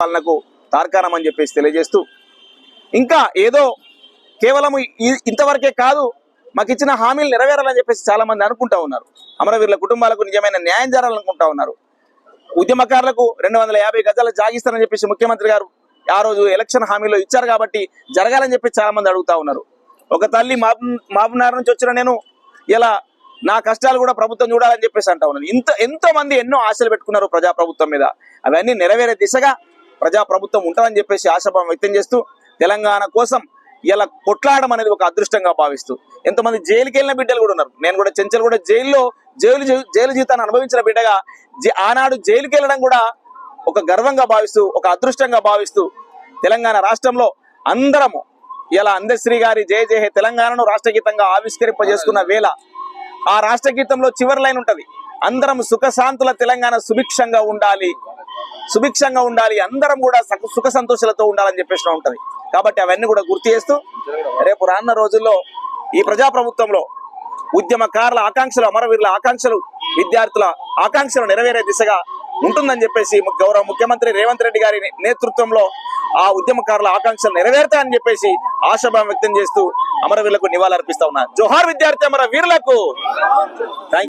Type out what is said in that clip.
పాలనకు తార్కాణం అని చెప్పేసి తెలియజేస్తూ ఇంకా ఏదో కేవలం ఇంతవరకే కాదు మాకు ఇచ్చిన హామీలు నెరవేరాలని చెప్పేసి చాలా మంది అనుకుంటా ఉన్నారు. అమరవీరుల కుటుంబాలకు నిజమైన న్యాయం జరగాలనుకుంటా ఉన్నారు. ఉద్యమకారులకు రెండు వందల యాభై గజాల జాగిస్తారని చెప్పేసి ముఖ్యమంత్రి గారు ఆ రోజు ఎలక్షన్ హామీలో ఇచ్చారు కాబట్టి జరగాలని చెప్పి చాలా మంది అడుగుతా ఉన్నారు. ఒక తల్లి మాబునార్ నుంచి వచ్చిన నేను ఇలా నా కష్టాలు కూడా ప్రభుత్వం చూడాలని చెప్పేసి అంటా ఉన్నాను. ఇంత ఎంతో మంది ఎన్నో ఆశలు పెట్టుకున్నారు ప్రజా ప్రభుత్వం మీద. అవన్నీ నెరవేరే దిశగా ప్రజా ప్రభుత్వం ఉంటుందని చెప్పేసి ఆశాభావం వ్యక్తం చేస్తూ తెలంగాణ కోసం ఇలా కొట్లాడడం అనేది ఒక అదృష్టంగా భావిస్తూ ఎంతమంది జైలుకి వెళ్ళిన బిడ్డలు కూడా ఉన్నారు. నేను కూడా చెంచల్ కూడా జైల్లో జైలు జైలు జీవితాన్ని అనుభవించిన బిడ్డగా ఆనాడు జైలుకి వెళ్ళడం కూడా ఒక గర్వంగా భావిస్తూ ఒక అదృష్టంగా భావిస్తూ తెలంగాణ రాష్ట్రంలో అందరము ఇలా అందశ్రీ గారి జయ జయ హే తెలంగాణను రాష్ట్ర గీతంగా ఆవిష్కరింపజేసుకున్న వేళ ఆ రాష్ట్ర గీతంలో చివరి లైన్ ఉంటది. అందరం సుఖశాంతుల తెలంగాణ సుభిక్షంగా ఉండాలి. సుభిక్షంగా ఉండాలి. అందరం కూడా సుఖ సంతోషాలతో ఉండాలని చెప్పేసి ఉంటది. కాబట్టి అవన్నీ కూడా గుర్తు చేస్తూ రేపు రానున్న రోజుల్లో ఈ ప్రజాప్రభుత్వంలో ఉద్యమకారుల ఆకాంక్షలు అమరవీరుల ఆకాంక్షలు విద్యార్థుల ఆకాంక్షలు నెరవేరే దిశగా ఉంటుందని చెప్పేసి గౌరవ ముఖ్యమంత్రి రేవంత్ రెడ్డి గారి నేతృత్వంలో ఆ ఉద్యమకారుల ఆకాంక్షలు నెరవేరుతాయని చెప్పేసి ఆశాభావం వ్యక్తం చేస్తూ అమరవీరులకు నివాళులర్పిస్తా ఉన్నా. జోహార్ విద్యార్థి అమరవీరులకు. థ్యాంక్